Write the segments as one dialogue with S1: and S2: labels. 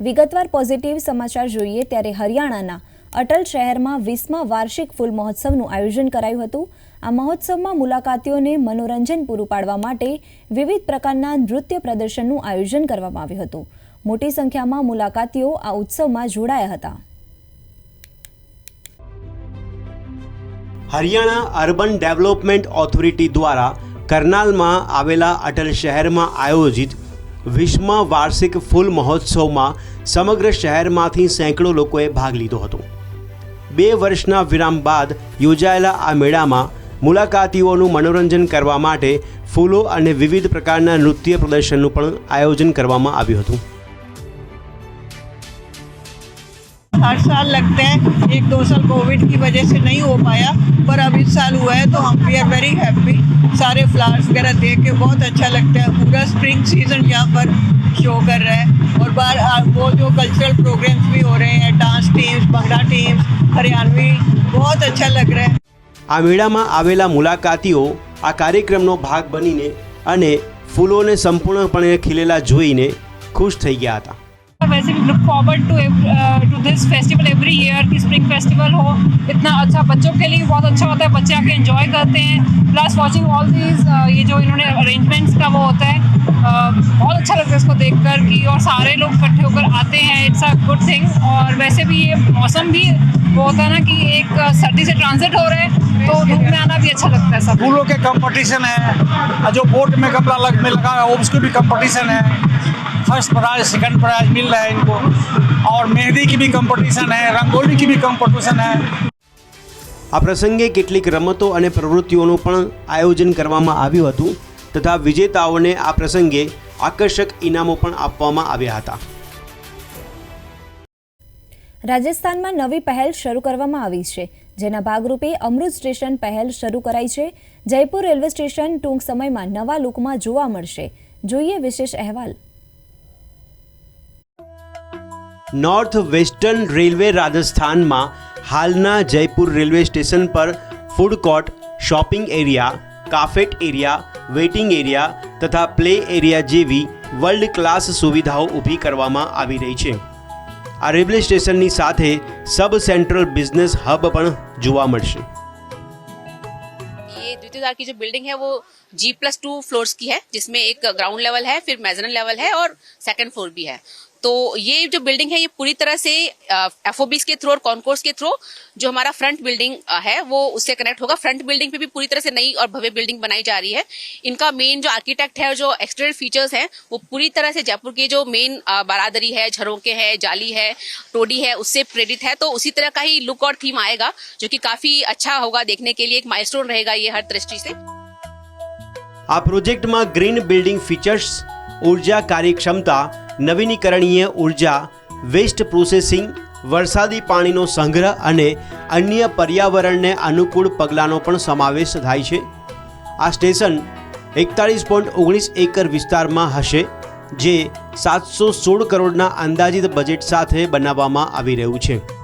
S1: વિગતવાર પોઝિટિવ સમાચાર જોઈએ ત્યારે હરિયાણાના અટલ શહેરમાં વીસમા વાર્ષિક ફૂલ મહોત્સવનું આયોજન કરાયું હતું. આ મહોત્સવમાં મુલાકાતીઓને મનોરંજન પૂરું પાડવા માટે વિવિધ પ્રકારના નૃત્ય પ્રદર્શનનું આયોજન કરવામાં આવ્યું હતું. મોટી સંખ્યામાં મુલાકાતીઓ આ ઉત્સવમાં જોડાયા હતા.
S2: હરિયાણા અર્બન ડેવલપમેન્ટ ઓથોરિટી દ્વારા કરનાલમાં આવેલા અટલ શહેરમાં આયોજિત વીસમા વાર્ષિક ફૂલ મહોત્સવમાં સમગ્ર શહેરમાંથી સેંકડો લોકોએ ભાગ લીધો હતો. બે વર્ષના વિરામ બાદ યોજાયેલા આ મેળામાં મુલાકાતીઓનું મનોરંજન કરવા માટે ફૂલો અને વિવિધ પ્રકારના નૃત્ય પ્રદર્શનનું પણ આયોજન કરવામાં આવ્યું હતું.
S3: हर साल लगते हैं एक दो साल कोविड की वजह से नहीं हो पाया पर अब इस साल हुआ है तो हम वी आर वेरी हैप्पी सारे फ्लावर्स वगैरह देख के बहुत अच्छा लगता है पूरा स्प्रिंग सीजन यहाँ पर शो कर रहा है और बाहर आ- वो जो कल्चरल प्रोग्राम्स भी हो रहे हैं dance teams bhangra teams Haryanvi बहुत अच्छा लग रहा है
S2: આ મેળામાં આવેલા મુલાકાતીઓ આ કાર્યક્રમનો ભાગ બનીને અને ફૂલોને સંપૂર્ણપણે ખીલેલા જોઈને ખુશ થઈ ગયા હતા
S4: वैसे भी look forward to to this festival every year कि स्प्रिंग फेस्टिवल हो। इतना अच्छा बच्चों के लिए बहुत अच्छा होता है बच्चे आके एंजॉय करते हैं। प्लस वॉचिंग ऑल दीज ये जो इन्होंने अरेंजमेंट्स का वो होता है uh, बहुत अच्छा लगता है इसको देखकर कि और सारे लोग इकट्ठे होकर आते हैं। इट्स अ गुड थिंग और वैसे भी ये मौसम भी वो होता है ना कि एक uh, सर्दी से ट्रांजिट हो रहा है तो धूप में आना भी अच्छा लगता है सब।
S5: फूलों के कंपटीशन है जो बोट में कपड़ा लग में लगा है उसको भी कंपटीशन है। फर्स्ट प्राइज सेकंड प्राइज मिल रहा है इनको और मेहंदी की भी कंपटीशन है रंगोली की भी कंपटीशन है
S2: આ પ્રસંગે કેટલીક રમતો અને પ્રવૃત્તિઓનું પણ આયોજન કરવામાં આવ્યું હતું તથા વિજેતાઓને આ પ્રસંગે આકર્ષક ઇનામો પણ આપવામાં આવ્યા હતા
S1: રાજસ્થાનમાં નવી પહેલ શરૂ કરવામાં આવી છે જેના ભાગરૂપે અમૃત સ્ટેશન પહેલ શરૂ કરાઈ છે જયપુર રેલવે સ્ટેશન ટૂંક સમયમાં નવા લુકમાં જોવા મળશે જોઈએ વિશેષ અહેવાલ
S2: નોર્થ વેસ્ટર્ન રેલવે રાજસ્થાનમાં હાલના જયપુર રેલવે સ્ટેશન પર food court shopping area cafeteria area waiting area તથા પ્લે એરિયા જેવી વર્લ્ડ ક્લાસ સુવિધાઓ ઊભી કરવામાં આવી રહી છે આ રેલવે સ્ટેશનની સાથે સબ સેન્ટ્રલ બિઝનેસ હબ પણ જોવા મળશે
S6: ये द्वितीय द्वार की जो बिल्डिंग है वो जी प्लस टू फ्लोर्स की है, जिसमें एक ग्राउंड लेवल है, फिर मेजरन लेवल है और सेकंड फ्लोर भी है। तो ये जो बिल्डिंग है, ये पूरी तरह से एफ़ के थ्रू और कॉन्कोर्स के थ्रू जो हमारा फ्रंट बिल्डिंग है, वो उससे कनेक्ट होगा। फ्रंट बिल्डिंग पे भी पूरी तरह से नई और भव्य बिल्डिंग बनाई जा रही है। इनका मेन जो आर्किटेक्ट है और जो एक्सटीरियर फीचर्स हैं, वो पूरी तरह से जयपुर के जो मेन बारादरी है झरोके है, जाली है, टोडी है, उससे प्रेरित है। तो उसी तरह का ही लुक और थीम आएगा, जो कि काफ़ी अच्छा होगा देखने के लिए, एक माइलस्टोन रहेगा ये हर दृष्टि से।
S2: આ પ્રોજેક્ટમાં ગ્રીન બિલ્ડિંગ ફીચર્સ, ઊર્જા કાર્યક્ષમતા, નવીનીકરણીય ઊર્જા, વેસ્ટ પ્રોસેસિંગ, વરસાદી પાણીનો સંગ્રહ અને અન્ય પર્યાવરણને અનુકૂળ પગલાંનો પણ સમાવેશ થાય છે. આ સ્ટેશન એકતાળીસ પોઈન્ટ ઓગણીસ એકર વિસ્તારમાં હશે, જે સાતસો સોળ કરોડના અંદાજિત બજેટ સાથે બનાવવામાં આવી રહ્યું છે.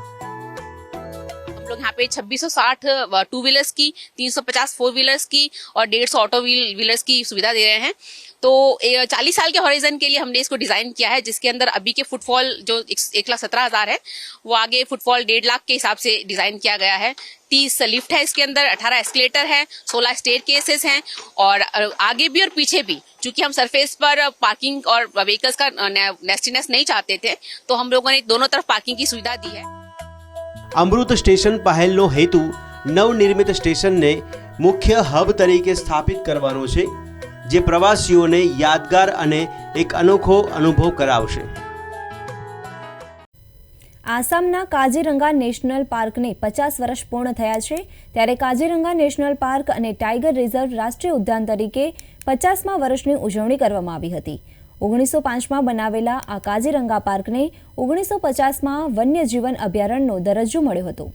S6: पे 2660 टू व्हीलर्स की 350 फोर व्हीलर्स की और 150 ऑटो व्हील व्हीलर्स की सुविधा दे रहे हैं। तो चालीस साल के हॉरिजन के लिए हमने इसको डिज़ाइन किया है जिसके अंदर अभी के फुटफॉल जो एक, लाख सत्रह हज़ार है वो आगे फुटफॉल डेढ़ लाख के हिसाब से डिज़ाइन किया गया है। तीस लिफ्ट है इसके अंदर अठारह एस्केलेटर है सोलह स्टेट केसेस हैं और आगे भी और पीछे भी। चूँकि हम सरफेस पर पार्किंग और व्हीकल्स का नेस्टिनेस नहीं चाहते थे तो हम लोगों ने दोनों तरफ़ पार्किंग की सुविधा दी है।
S2: અમૃત સ્ટેશન પહેલનો હેતુ નવનિર્મિત સ્ટેશનને મુખ્ય હબ તરીકે સ્થાપિત કરવાનો છે, જે પ્રવાસીઓને યાદગાર અને એક અનોખો અનુભવ કરાવશે.
S1: આસામના કાજીરંગા નેશનલ પાર્કને પચાસ વર્ષ પૂર્ણ થયા છે, ત્યારે કાજીરંગા નેશનલ પાર્ક અને ટાઈગર રિઝર્વ રાષ્ટ્રીય ઉદ્યાન તરીકે પચાસમા વર્ષની ઉજવણી કરવામાં આવી હતી. ઓગણીસો પાંચમાં બનાવેલા આ કાઝીરંગા પાર્કને ઓગણીસો પચાસમાં વન્યજીવન અભયારણ્યનો દરજ્જો મળ્યો હતો.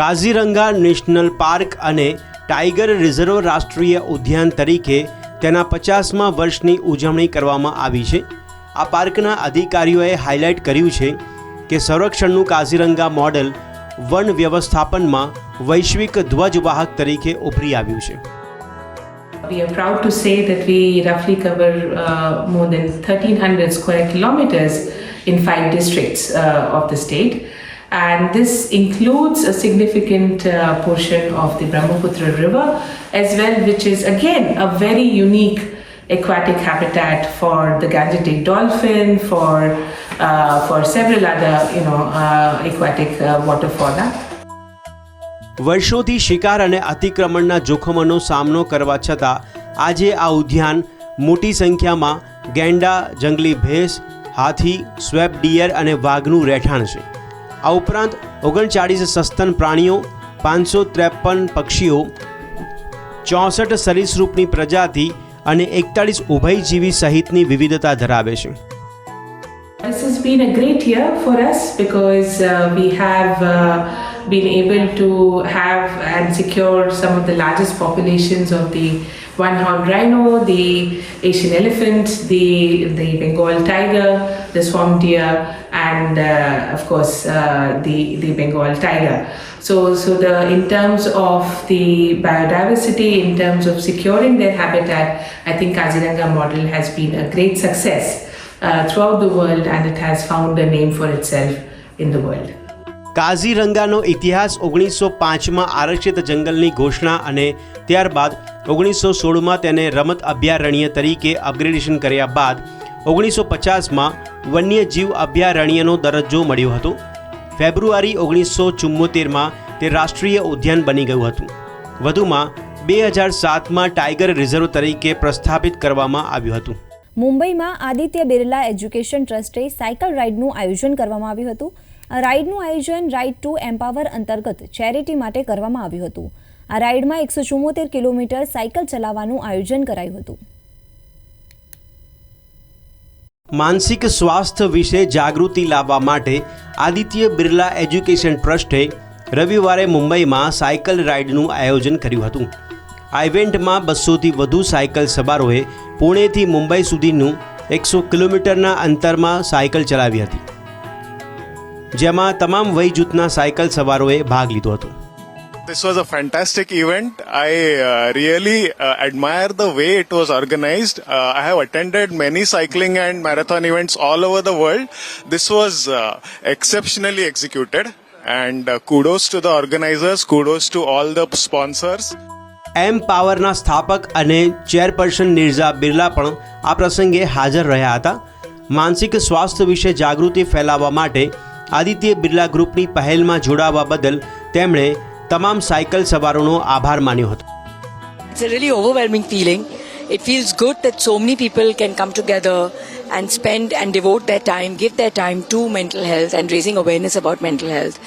S2: કાઝીરંગા નેશનલ પાર્ક અને ટાઈગર રિઝર્વ રાષ્ટ્રીય ઉદ્યાન તરીકે તેના પચાસમાં વર્ષની ઉજવણી કરવામાં આવી છે. આ પાર્કના અધિકારીઓએ હાઇલાઇટ કર્યું છે કે સંરક્ષણનું કાઝીરંગા મોડેલ વન વ્યવસ્થાપનમાં વૈશ્વિક ધ્વજવાહક તરીકે ઉભરી આવ્યું છે.
S7: We are proud to say that we roughly cover uh, more than 1300 square kilometers in five districts uh, of the state. And this includes a significant uh, portion of the Brahmaputra River as well, which is again a very unique aquatic habitat for the Gangetic dolphin, for, uh, for several other you know, uh, aquatic uh, water fauna.
S2: વર્ષોથી શિકાર અને અતિક્રમણના જોખમોનો સામનો કરવા છતાં આજે આ ઉદ્યાન મોટી સંખ્યામાં ગેંડા જંગલી ભેંસ હાથી સ્વેપ ડિયર અને વાઘનું રહેઠાણ છે. આ ઉપરાંત ઓગણચાળીસ સસ્તન પ્રાણીઓ પાંચસો ત્રેપન પક્ષીઓ ચોસઠ સરીસૃપની પ્રજાતિ અને એકતાળીસ ઉભયજીવી સહિતની વિવિધતા ધરાવે છે.
S7: This has been a great year for us because uh, we have uh, been able to have and secure some of the largest populations of the one-horned rhino, the Asian elephant, the the Bengal tiger, the swamp deer, and uh, of course uh, the the Bengal tiger. So, so the in terms of the biodiversity, in terms of securing their habitat, I think Kaziranga model has been a great success uh, throughout the world, and it has found a name for itself in the world.
S2: કાઝીરંગાનો ઇતિહાસ ઓગણીસો પાંચમાં આરક્ષિત જંગલની ઘોષણા અને ત્યારબાદ ઓગણીસો સોળમાં તેને રમત અભયારણ્ય તરીકે અપગ્રેડેશન કર્યા બાદ ઓગણીસો પચાસમાં વન્યજીવ અભયારણ્યનો દરજ્જો મળ્યો હતો. ફેબ્રુઆરી ઓગણીસો ચુમ્મોતેરમાં તે રાષ્ટ્રીય ઉદ્યાન બની ગયું હતું. વધુમાં બે હજાર સાતમાં ટાઈગર રિઝર્વ તરીકે પ્રસ્થાપિત કરવામાં આવ્યું હતું.
S1: મુંબઈમાં આદિત્ય બિરલા એજ્યુકેશન ટ્રસ્ટે સાયકલ રાઇડનું આયોજન કરવામાં આવ્યું હતું. આ રાઇડનું આયોજન રાઇડ ટુ એમ્પાવર અંતર્ગત ચેરિટી માટે કરવામાં આવ્યું હતું. આ રાઇડમાં એકસો ચુમ્મોતેર કિલોમીટર સાયકલ ચલાવવાનું આયોજન કરાયું હતું.
S2: માનસિક સ્વાસ્થ્ય વિશે જાગૃતિ લાવવા માટે આદિત્ય બિરલા એજ્યુકેશન ટ્રસ્ટે રવિવારે મુંબઈમાં સાયકલ રાઇડનું આયોજન કર્યું હતું. આ ઇવેન્ટમાં બસોથી વધુ સાયકલ સવારોએ પુણેથી મુંબઈ સુધીનું એકસો કિલોમીટરના અંતરમાં સાયકલ ચલાવી હતી. જેમાં તમામ વય જૂથના સાયકલ સવારોએ ભાગ લીધો હતો
S8: This was a fantastic event. I uh, really uh, admire the way it was organized. Uh, I have attended many cycling and marathon events all over the world. This was uh, exceptionally executed. And uh, kudos to the organizers, kudos to all the sponsors.
S2: એમ પાવરના સ્થાપક અને chairperson Nirja Birla પણ આ પ્રસંગે હાજર રહ્યા હતા માનસિક સ્વાસ્થ્ય વિશે જાગૃતિ ફેલાવવા માટે આદિત્ય બિરલા ગ્રુપની પહેલમાં જોડાવા બદલ તેમણે તમામ સાયકલ સવારોનો આભાર માન્યો હતો
S9: It's a really overwhelming feeling. It feels good that so many people can come together and spend and devote their time, give their time to mental health and raising awareness about mental health.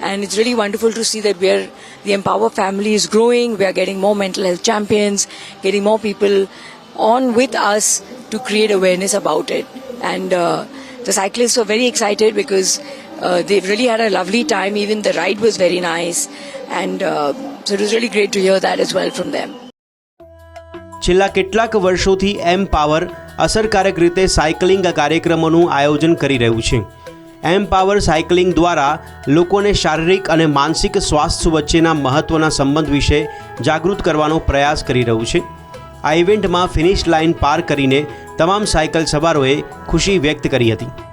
S9: And it's really wonderful to see that we're the Empower family is growing. We are getting more mental health champions, getting more people on with us to create awareness about it. And uh, the cyclists were very excited because uh, they've really had a lovely time. Even the ride was very nice. And uh, so it was really great to hear that as well from them.
S2: છેલ્લા કેટલાક વર્ષોથી એમ power અસરકારક રીતે cycling કાર્યક્રમોનું આયોજન કરી રહ્યું છે એમ પાવર સાયકલિંગ દ્વારા લોકોને શારીરિક અને માનસિક સ્વાસ્થ્ય વચ્ચેના મહત્ત્વના સંબંધ વિશે જાગૃત કરવાનો પ્રયાસ કરી રહ્યું છે આ ઇવેન્ટમાં ફિનિશ લાઇન પાર કરીને તમામ સાયકલ સવારોએ ખુશી વ્યક્ત કરી હતી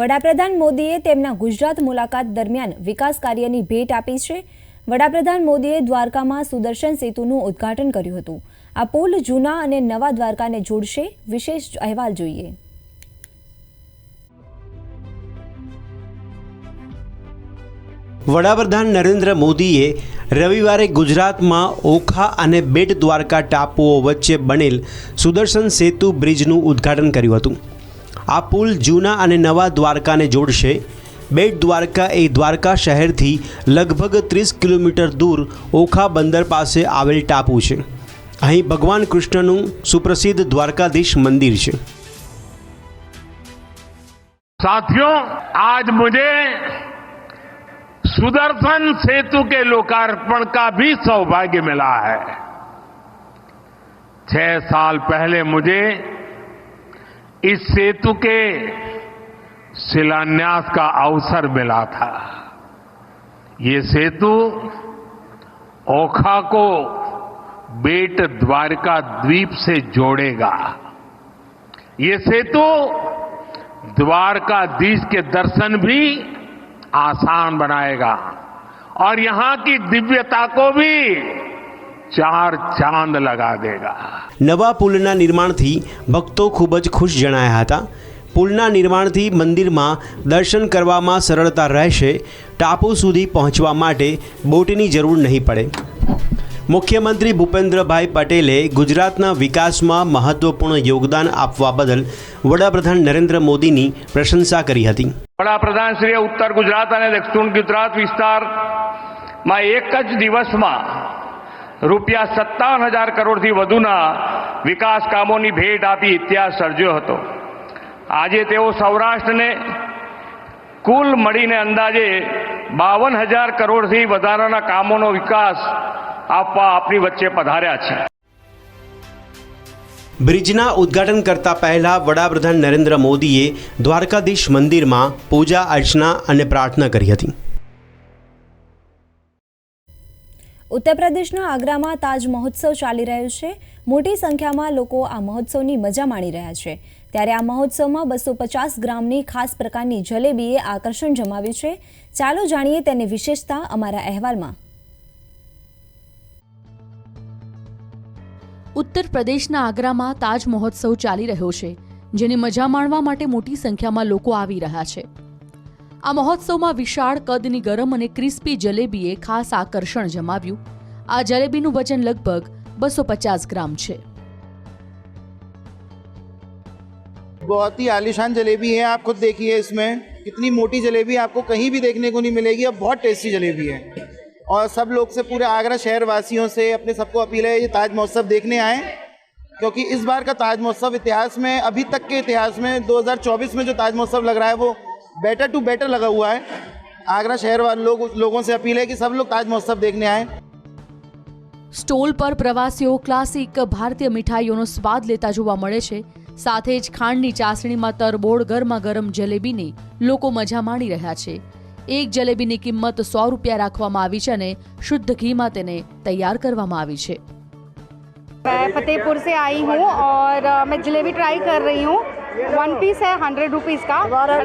S1: વડાપ્રધાન મોદીએ તેમના ગુજરાત મુલાકાત દરમિયાન વિકાસ કાર્યની ભેટ આપી છે. વડાપ્રધાન મોદીએ દ્વારકામાં સુદર્શન સેતુનું ઉદ્ઘાટન કર્યું હતું. આ પુલ જૂના અને નવા દ્વારકાને જોડશે, વિશેષ અહેવાલ જોઈએ.
S2: વડાપ્રધાન નરેન્દ્ર મોદીએ રવિવારે ગુજરાતમાં ઓખા અને બેટ દ્વારકા ટાપુઓ વચ્ચે બનેલ સુદર્શન સેતુ બ્રિજનું ઉદ્ઘાટન કર્યું હતું. આ પુલ જૂના અને નવા દ્વારકાને જોડશે બેટ દ્વારકા એ દ્વારકા શહેરથી લગભગ ત્રીસ કિલોમીટર દૂર ઓખા બંદર પાસે આવેલ ટાપુ છે અહીં ભગવાન કૃષ્ણનું સુપ્રસિદ્ધ દ્વારકાધીશ મંદિર છે
S10: साथियों आज मुझे सुदर्शन सेतु के लोकार्पण का भी सौभाग्य मिला है छह साल पहले मुझे इस सेतु के शिलान्यास का अवसर मिला था। ये सेतु ओखा को बेट द्वारका द्वीप से जोड़ेगा। ये सेतु द्वारकाधीश के दर्शन भी आसान बनाएगा। और यहाँ की दिव्यता को भी ચાર ચાંદ લગા દેગા.
S2: નવા પુલના નિર્માણથી ભક્તો ખૂબ જ ખુશ જણાયા હતા. પુલના નિર્માણથી મંદિરમાં દર્શન કરવામાં સરળતા રહેશે ટાપુ સુધી પહોંચવા માટે બોટની જરૂર નહીં પડે. મુખ્યમંત્રી ભૂપેન્દ્રભાઈ પટેલે ગુજરાતના વિકાસમાં મહત્વપૂર્ણ યોગદાન આપવા બદલ વડાપ્રધાન નરેન્દ્ર મોદીની પ્રશંસા કરી હતી.
S10: વડાપ્રધાન વડાપ્રધાનશ્રીએ ઉત્તર ગુજરાત અને દક્ષિણ ગુજરાત વિસ્તારમાં એક જ દિવસમાં રૂપિયા સત્તાવન હજાર કરોડથી વધુના વિકાસ કામોની ભેટ આપી ઇતિહાસ સર્જ્યો હતો. આજે તેઓ સૌરાષ્ટ્રને કુલ મળીને અંદાજે બાવન હજાર કરોડથી વધારાના કામોનો વિકાસ આપવા આપણી વચ્ચે પધાર્યા છે.
S2: બ્રિજના ઉદ્ઘાટન કરતા પહેલા વડાપ્રધાન નરેન્દ્ર મોદીએ દ્વારકાધીશ મંદિરમાં પૂજા અર્ચના અને પ્રાર્થના કરી હતી.
S1: ઉત્તર પ્રદેશના આગ્રામાં તાજ મહોત્સવ ચાલી રહ્યો છે. મોટી સંખ્યામાં લોકો આ મહોત્સવની મજા માણી રહ્યા છે. ત્યારે આ મહોત્સવમાં બસો પચાસ ગ્રામની ખાસ પ્રકારની જલેબીએ આકર્ષણ જમાવ્યું છે. ચાલો જાણીએ તેની વિશેષતા અમારા અહેવાલમાં.
S11: ઉત્તર પ્રદેશના આગ્રામાં તાજ મહોત્સવ ચાલી રહ્યો છે, જેની મજા માણવા માટે મોટી સંખ્યામાં લોકો આવી રહ્યા છે. આ મહોત્સવમાં વિશાળ કદની ગરમ અને ક્રિસ્પી જલેબીએ ખાસ આકર્ષણ જમાવ્યું આ જલેબીનું વજન લગભગ બસો પચાસ ગ્રામ છે
S12: बहुत ही आलिशान जलेबी है आप खुद देखिए इसमें कितनी मोटी जलेबी आपको कहीं भी देखने को नहीं मिलेगी और बहुत टेस्टी जलेबी है और सब लोग से पूरे आगरा शहर वासियों से अपने सबको अपील है ये ताज महोत्सव देखने आए क्योंकि इस बार का ताज महोत्सव इतिहास में अभी तक के इतिहास में 2024 में जो ताज महोत्सव लग रहा है वो बेटर टू बेटर लगा हुआ है आगरा शहर वाले लोग लोगों से अपील है कि सब लोग ताज महोत्सव देखने आए
S11: સ્ટોલ પર પ્રવાસીઓ ક્લાસિક ભારતીય મીઠાઈઓનો સ્વાદ લેતા જોવા મળે છે સાથે જ ખાંડની ચાસણીમાં તરબોળ ગરમા ગરમ જલેબીની લોકો મજા માણી રહ્યા છે એક જલેબીની કિંમત સો રૂપિયા રાખવામાં આવી છે અને શુદ્ધ ઘીમાં તેને તૈયાર કરવામાં આવી છે
S13: मैं फतेहपुर से आई हूँ और अ, मैं जलेबी ट्राई कर रही हूँ वन पीस है हंड्रेड रुपीज़ का।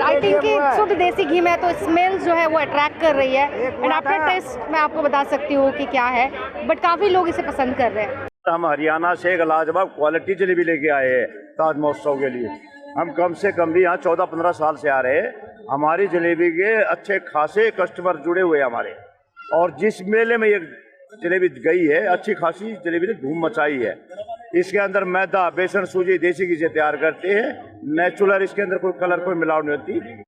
S13: आई थिंक कि शुद्ध देसी घी में है, तो स्मेल जो है वो अट्रैक्ट कर रही है। एंड आफ्टर टेस्ट मैं आपको बता सकती हूँ कि क्या है। बट काफ़ी लोग इसे पसंद कर रहे हैं।
S14: हम हरियाणा से एक लाजवाब क्वालिटी जलेबी लेके आए हैं ताज महोत्सव के लिए। हम कम से कम भी यहाँ चौदह पंद्रह साल से आ रहे हैं। हमारी जलेबी के अच्छे खासे कस्टमर जुड़े हुए हैं हमारे। और जिस मेले में ये जलेबी गई है अच्छी खासी जलेबी ने धूम मचाई है। इसके अंदर मैदा बेसन सूजी देसी घी से तैयार करते हैं नेचुरल इसके अंदर कोई कलर कोई मिलावट नहीं होती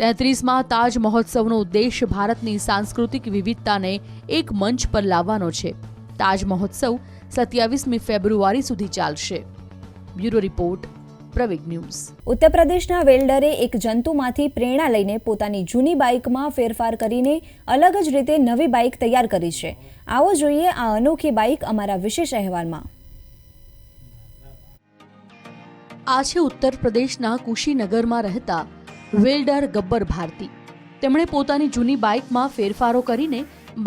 S11: તેત્રીસમાં તાજ મહોત્સવનો ઉદ્દેશ ભારતની સાંસ્કૃતિક વિવિધતાને એક મંચ પર લાવવાનો છે તાજ મહોત્સવ સત્યાવીસમી ફેબ્રુઆરી સુધી ચાલશે bureau report Praveg news
S1: Uttar પ્રદેશના વેલ્ડરે એક જંતુમાંથી પ્રેરણા લઈને પોતાની જૂની બાઇકમાં ફેરફાર કરીને અલગ જ રીતે નવી બાઇક તૈયાર કરી છે આવો જોઈએ આ અનોખી બાઇક અમારા વિશેષ અહેવાલમાં.
S11: આ છે ઉત્તર પ્રદેશના કુશીનગરમાં રહેતા વેલ્ડર ગબ્બર ભારતી. તેમણે પોતાની જૂની બાઇકમાં ફેરફારો કરીને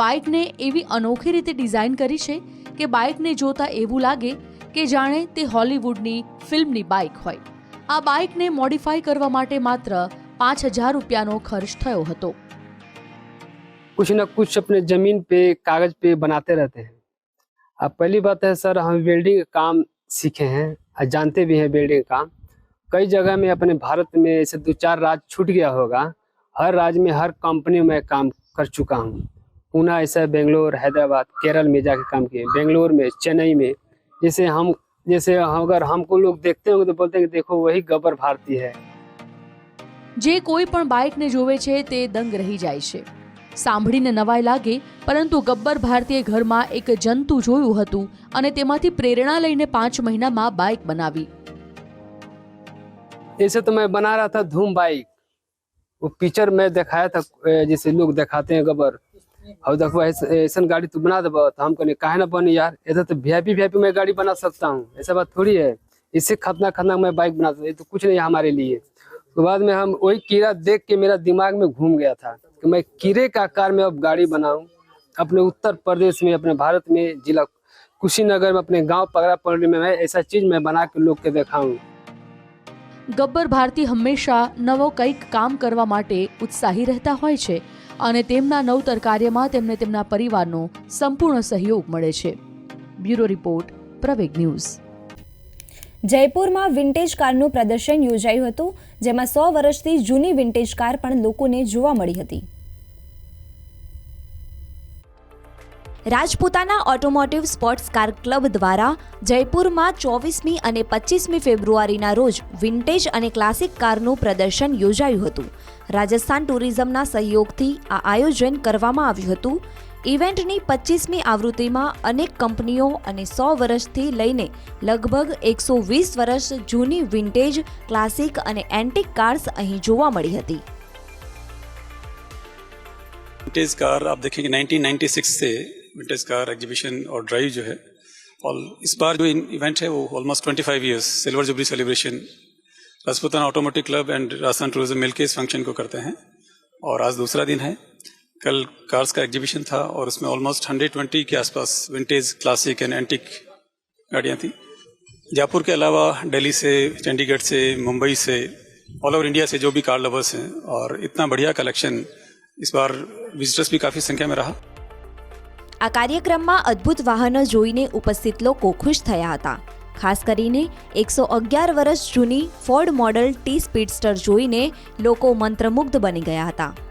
S11: બાઇકને એવી અનોખી રીતે ડિઝાઇન કરી છે કે બાઇકને જોતા એવું લાગે કે જાણે તે હોલિવૂડની ફિલ્મની બાઇક હોય. આ બાઇકને મોડિફાઈ કરવા માટે માત્ર પાંચ હજાર રૂપિયાનો ખર્ચ થયો હતો.
S15: कुछ न कुछ अपने जमीन पे कागज पे बनाते रहते हैं अब पहली बात है सर हम वेल्डिंग का काम सीखे हैं और जानते भी हैं वेल्डिंग का काम कई जगह में अपने भारत में ऐसे दो चार राज्य छूट गया होगा हर राज्य में हर कंपनी में काम कर चुका हूँ पूना ऐसा बेंगलोर हैदराबाद केरल में जाके काम किए बेंगलोर में चेन्नई में जैसे हम जैसे अगर हमको लोग देखते होंगे तो बोलते हैं कि देखो वही गब्बर भारती है
S11: જે કોઈ પણ બાઇકને જોવે છે તે દંગ રહી જાય છે સાંભળીને નવાઈ લાગે પરંતુ ગબ્બર ભારતીએ ઘરમાં એક જંતુ જોયું હતું અને તેમાંથી પ્રેરણા લઈને પાંચ મહિનામાં બાઇક બનાવી
S15: ऐसे तो मैं बना रहा था धूम बाइक वो पिक्चर में दिखाया था ए, जैसे लोग दिखाते हैं गबर और देखो ऐस- ऐसन गाड़ी तू बना दबा तो हम कहने काहे ना बनी यार ऐसा तो वीआईपी वीआईपी मैं गाड़ी बना सकता हूँ ऐसा बात थोड़ी है इससे खतरनाक खतरनाक मैं बाइक बना सकता ये तो कुछ नहीं है हमारे लिए तो बाद में हम वही कीड़ा देख के मेरा दिमाग में घूम गया था कि मैं कीड़े का आकार में अब गाड़ी बनाऊं अपने उत्तर प्रदेश में अपने भारत में जिला कुशीनगर में अपने गांव पगड़ापल्ली में मैं ऐसा चीज मैं बना के लोग के दिखाऊं
S16: ગબ્બર ભારતી હંમેશા નવો કંઈક કામ કરવા માટે ઉત્સાહી રહેતા હોય છે અને તેમના નવતર કાર્યમાં તેમને તેમના પરિવારનો સંપૂર્ણ સહયોગ મળે છે બ્યુરો રિપોર્ટ પ્રવેગ ન્યૂઝ
S17: જયપુરમાં વિન્ટેજ કારનું પ્રદર્શન યોજાયું હતું, જેમાં સો વર્ષથી જૂની વિન્ટેજ કાર પણ લોકોને જોવા મળી હતી. Rajputana automotive sports car club દ્વારા જયપુરમાં ચોવીસમી અને પચીસમી ફેબ્રુઆરીના રોજ વિન્ટેજ અને ક્લાસિક કારનું પ્રદર્શન યોજાયું હતું. રાજસ્થાન ટુરિઝમના સહયોગથી આ આયોજન કરવામાં આવ્યું હતું. ઇવેન્ટની પચીસમી આવૃત્તિમાં અનેક કંપનીઓ અને સો વર્ષથી લઈને લગભગ એકસો વીસ વર્ષ જૂની વિન્ટેજ ક્લાસિક અને એન્ટિક કાર્સ અહીં જોવા મળી હતી
S18: विंटेज कार आप देखेंगे 1996 से विंटेज कार एग्जीबिशन और ड्राइव जो है और इस बार जो इवेंट है वो almost 25 years silver jubilee celebration Rajputana automotive club and Rajasthan tourism मिलकर इस फंक्शन को करते हैं और आज दूसरा दिन है कल कार्स का एग्जीबिशन था और उसमें ऑलमोस्ट 120 के आसपास विंटेज क्लासिक एंड एंटिक गाड़ियाँ थी जयपुर के अलावा दिल्ली से चंडीगढ़ से मुंबई से ऑल ओवर इंडिया से जो भी कार लवर्स हैं और इतना बढ़िया कलेक्शन इस बार विजिटर्स भी काफ़ी संख्या में रहा
S17: આ કાર્યક્રમમાં અદ્ભુત વાહનો જોઈને ઉપસ્થિત લોકો ખુશ થયા હતા ખાસ કરીને એકસો અગિયાર વર્ષ જૂની ફોર્ડ મોડલ ટી સ્પીડસ્ટર જોઈને લોકો મંત્રમુગ્ધ બની ગયા હતા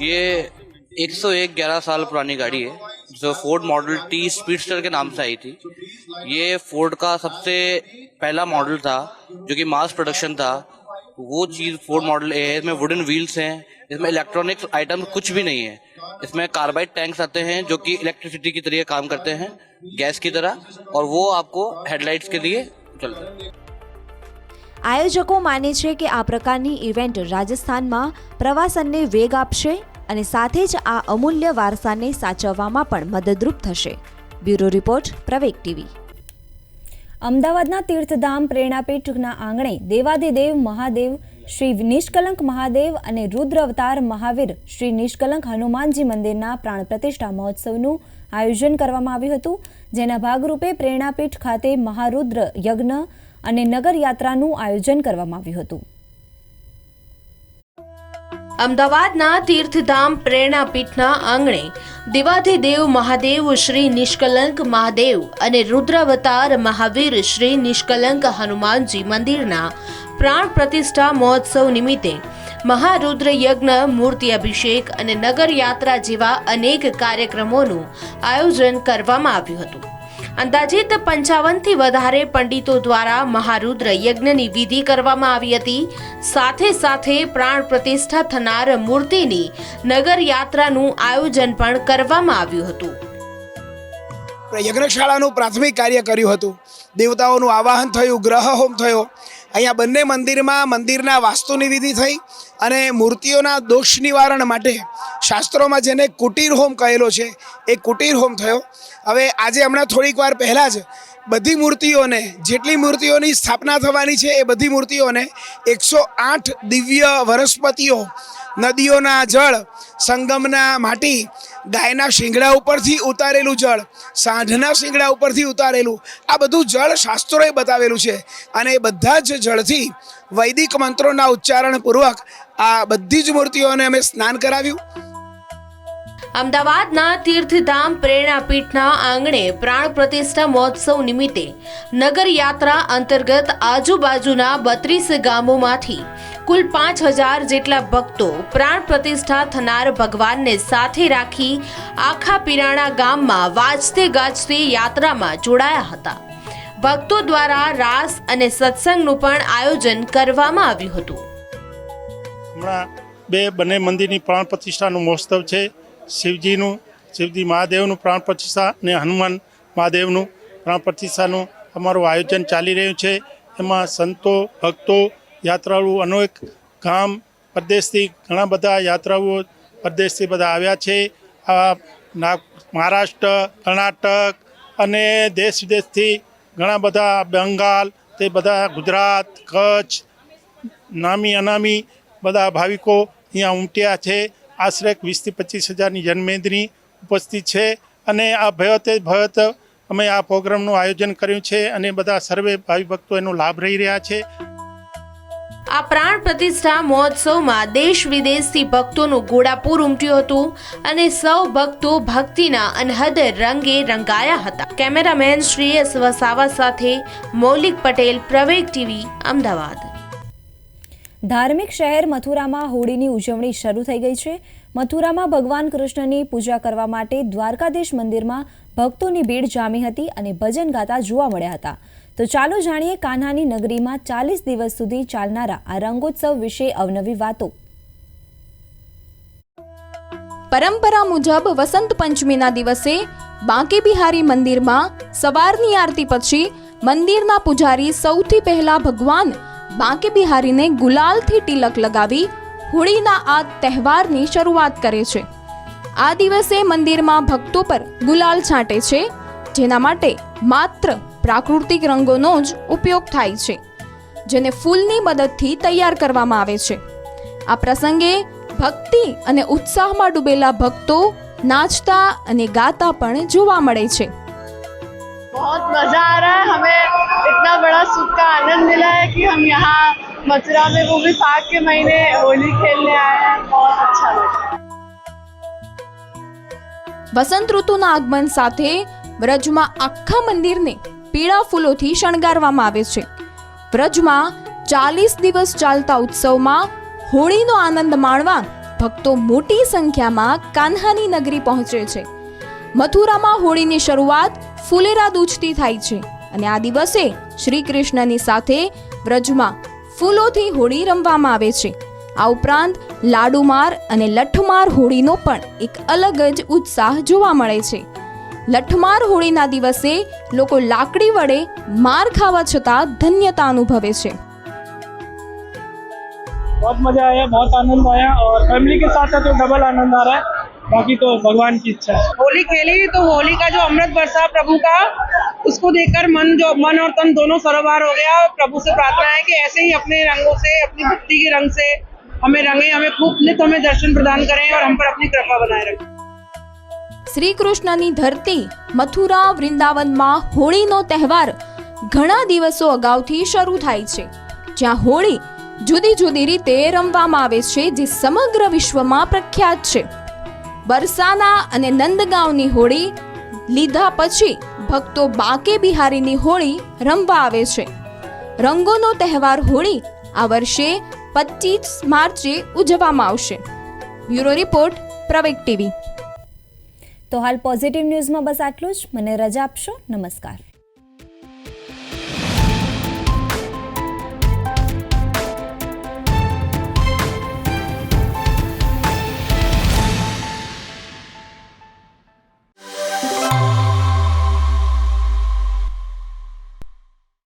S19: ये 101 11 साल पुरानी गाड़ी है जो फोर्ड मॉडल टी स्पीडस्टर के नाम से आई थी ये फोर्ड का सबसे पहला मॉडल था जो कि मास प्रोडक्शन था वो चीज़ फोर्ड मॉडल ए है इसमें वुडन व्हील्स हैं इसमें इलेक्ट्रॉनिक्स आइटम कुछ भी नहीं है इसमें कार्बाइड टैंक्स आते हैं जो कि इलेक्ट्रिसिटी की तरह काम करते हैं गैस की तरह और वो आपको हेडलाइट्स के लिए चलते हैं
S17: આયોજકો માને છે કે આ પ્રકારની ઇવેન્ટ રાજસ્થાનમાં પ્રવાસનને વેગ આપશે અને સાથે જ આ અમૂલ્ય વારસાને સાચવવામાં પણ મદદરૂપ થશે. Bureau report, Praveg TV. અમદાવાદના તીર્થધામ પ્રેરણાપીઠના આંગણે દેવાધિદેવ મહાદેવ શ્રી નિષ્કલંક મહાદેવ અને રુદ્ર અવતાર મહાવીર શ્રી નિષ્કલંક હનુમાનજી મંદિરના પ્રાણ પ્રતિષ્ઠા મહોત્સવનું આયોજન કરવામાં આવ્યું હતું, જેના ભાગરૂપે પ્રેરણાપીઠ ખાતે મહારુદ્ર યજ્ઞ અને નગરયાત્રાનું આયોજન કરવામાં આવ્યું હતું.
S16: અમદાવાદના તીર્થધામ પ્રેરણાપીઠના આંગણે દેવાધિદેવ મહાદેવ શ્રી નિષ્કલંક મહાદેવ અને રુદ્રાવતાર મહાવીર શ્રી નિષ્કલંક હનુમાનજી મંદિરના પ્રાણ પ્રતિષ્ઠા મહોત્સવ નિમિત્તે મહારુદ્ર યજ્ઞ મૂર્તિ અભિષેક અને નગર યાત્રા જેવા અનેક કાર્યક્રમોનું આયોજન કરવામાં આવ્યું હતું. અંદાજિત પંચાવનથી વધારે પંડિતો દ્વારા મહારુદ્ર યજ્ઞની વિધિ કરવામાં આવી હતી. સાથે સાથે પ્રાણ પ્રતિષ્ઠા થનાર મૂર્તિની નગર યાત્રાનું આયોજન પણ કરવામાં આવ્યું હતું.
S20: યજ્ઞશાળાનું પ્રાથમિક કાર્ય કર્યું હતું. દેવતાઓનું આવાહન થયું ગ્રહ હોમ થયો. અહીંયા બંને મંદિરમાં મંદિરના વાસ્તુની વિધિ થઈ અને મૂર્તિઓના દોષ નિવારણ માટે શાસ્ત્રોમાં જેને કુટીર હોમ કહેલો છે, એ કુટીર હોમ થયો. હવે આજે હમણાં થોડીક વાર પહેલાં જ બધી મૂર્તિઓને, જેટલી મૂર્તિઓની સ્થાપના થવાની છે, એ બધી મૂર્તિઓને એકસો આઠ દિવ્ય વનસ્પતિઓ, નદીઓના જળ, સંગમના માટી, ગાયના શિંગડા ઉપરથી ઉતારેલું જળ, સાંઢના શિંગડા ઉપરથી ઉતારેલું, આ બધું જળ શાસ્ત્રોએ બતાવેલું છે. અને એ બધા જ જળથી વૈદિક મંત્રોના ઉચ્ચારણ પૂર્વક આ બધી જ મૂર્તિઓને અમે સ્નાન કરાવ્યું.
S16: અમદાવાદના તીર્થધામ પ્રેરણાપીઠના આંગણે પ્રાણ પ્રતિષ્ઠા મહોત્સવ નિમિત્તે નગર યાત્રા અંતર્ગત આજુબાજુના બત્રીસ ગામોમાંથી કુલ પાંચ હજાર જેટલા ભક્તો પ્રાણ પ્રતિષ્ઠા થનાર ભગવાનને સાથે રાખી આખા પિરાણા ગામમાં વાજતે ગાજતે યાત્રામાં જોડાયા હતા. ભક્તો દ્વારા રાસ અને સત્સંગનું પણ આયોજન કરવામાં આવ્યું હતું.
S21: બે બંને મંદિરની પ્રાણ પ્રતિષ્ઠાનું મહોત્સવ છે. શિવજીનું, શિવજી મહાદેવનું પ્રાણ પ્રતિષ્ઠા અને હનુમાન મહાદેવનું પ્રાણ પ્રતિષ્ઠાનું અમારું આયોજન ચાલી રહ્યું છે. એમાં સંતો, ભક્તો યાત્રાળુ અનેક ગામ, પરદેશથી ઘણા બધા યાત્રાળુઓ પરદેશથી બધા આવ્યા છે. આ મહારાષ્ટ્ર, કર્ણાટક અને દેશ વિદેશથી ઘણા બધા બંગાળ, તે બધા ગુજરાત, કચ્છ, નામી અનામી બધા ભાવિકો અહીંયા ઉમટ્યા છે. આશરે વીસથી પચીસ હજારની જનમેદની ઉપસ્થિત છે અને આ ભયોતે ભયત અમે આ પ્રોગ્રામનું આયોજન કર્યું છે અને બધા સર્વે ભાવિ ભક્તો એનો લાભ રહી રહ્યા છે.
S16: આ પ્રાણ પ્રતિષ્ઠા મહોત્સવમાં દેશ વિદેશથી ભક્તોનું ઘોડાપૂર ઉમટ્યું હતું અને સૌ ભક્તો ભક્તિના અનહદ રંગે રંગાયા હતા. કેમેરામેન શ્રી એસ વસાવા સાથે મૌલિક પટેલ પ્રવેગ ટીવી, અમદાવાદ.
S1: ધાર્મિક શહેર મથુરામાં હોળીની ઉજવણી શરૂ થઈ ગઈ છે. મથુરામાં ભગવાન કૃષ્ણની પૂજા કરવા માટે દ્વારકાધીશ મંદિરમાં ભક્તોની ભીડ જામી હતી અને ભજન ગાતા જોવા મળ્યા હતા. તો ચાલો જાણીએ કાન્હાની નગરીમાં ચાલીસ દિવસ સુધી ચાલનારા આ રંગોત્સવ વિશે અવનવી વાતો.
S22: પરંપરા મુજબ વસંત પંચમીના દિવસે બાંકે બિહારી મંદિરમાં સવારની આરતી પછી મંદિરના પૂજારી સૌથી પહેલા ભગવાન બાંકે બિહારીને ગુલાલથી તિલક લગાવી હોળીના આ તહેવારની શરૂઆત કરે છે. આ દિવસે મંદિરમાં ભક્તો પર ગુલાલ છાંટે છે, જેના માટે માત્ર પ્રાકૃતિક રંગોનો જ ઉપયોગ થાય છે, જેને ફૂલની મદદથી તૈયાર કરવામાં આવે છે. આ પ્રસંગે ભક્તિ અને ઉત્સાહમાં ડૂબેલા ભક્તો નાચતા અને ગાતા પણ જોવા મળે છે.
S23: बहुत मज़ा आ रहा है हमें इतना बड़ा सुख का आनंद मिला है कि हम यहाँ मथुरा में वो भी फाग के महीने होली खेलने आए हैं बहुत अच्छा लगा
S22: વસંત ઋતુના આગમન સાથે વ્રજમાં આખા મંદિરને પીળા ફૂલોથી શણગારવામાં આવે છે વ્રજમાં ચાલીસ દિવસ ચાલતા ઉત્સવમાં હોળીનો આનંદ માણવા ભક્તો મોટી સંખ્યામાં કાન્હાની નગરી પહોંચે છે મથુરામાં હોળીની શરૂઆત ફુલેરા દૂધથી થાય છે અને આ દિવસે શ્રી કૃષ્ણની સાથે વ્રજમાં ફૂલોથી હોળી રમવામાં આવે છે આ ઉપરાંત લાડુમાર અને લઠમાર હોળીનો પણ એક અલગ જ ઉત્સાહ જોવા મળે છે લઠમાર હોળીના દિવસે લોકો લાકડી વડે માર ખાવા છતાં ધન્યતા અનુભવે છે
S24: बहुत मजा आया बहुत आनंद आया और फैमिली के साथ है तो डबल आनंद आ रहा है बाकी तो भगवान की इच्छा है
S25: होली खेली तो होली का जो अमृत बरसा प्रभु का उसको देखकर मन जो मन और तन दोनों सरोवर हो गया प्रभु से प्रार्थना है कि ऐसे ही अपने रंगों से अपनी भक्ति के रंग से हमें रंगे हमें खूब नित हमें दर्शन प्रदान करें और हम पर अपनी कृपा बनाए रखें
S22: શ્રી કૃષ્ણની ધરતી મથુરા વૃંદાવનમાં હોળીનો તહેવાર ઘણા દિવસો અગાઉથી શરૂ થાય છે જ્યાં હોળી જુદી જુદી રીતે રમવામાં આવે છે જે સમગ્ર વિશ્વમાં પ્રખ્યાત છે બરસાના અને નંદગાંવની હોળી લીધા પછી ભક્તો બાકે બિહારીની હોળી રમવા આવે છે. રંગોનો તહેવાર હોળી આ વર્ષે પચીસ માર્ચે ઉજવવામાં આવશે. Bureau report Praveg TV.
S1: તો હાલ પોઝિટિવ ન્યૂઝમાં બસ આટલું જ. મને રજા આપશો. નમસ્કાર.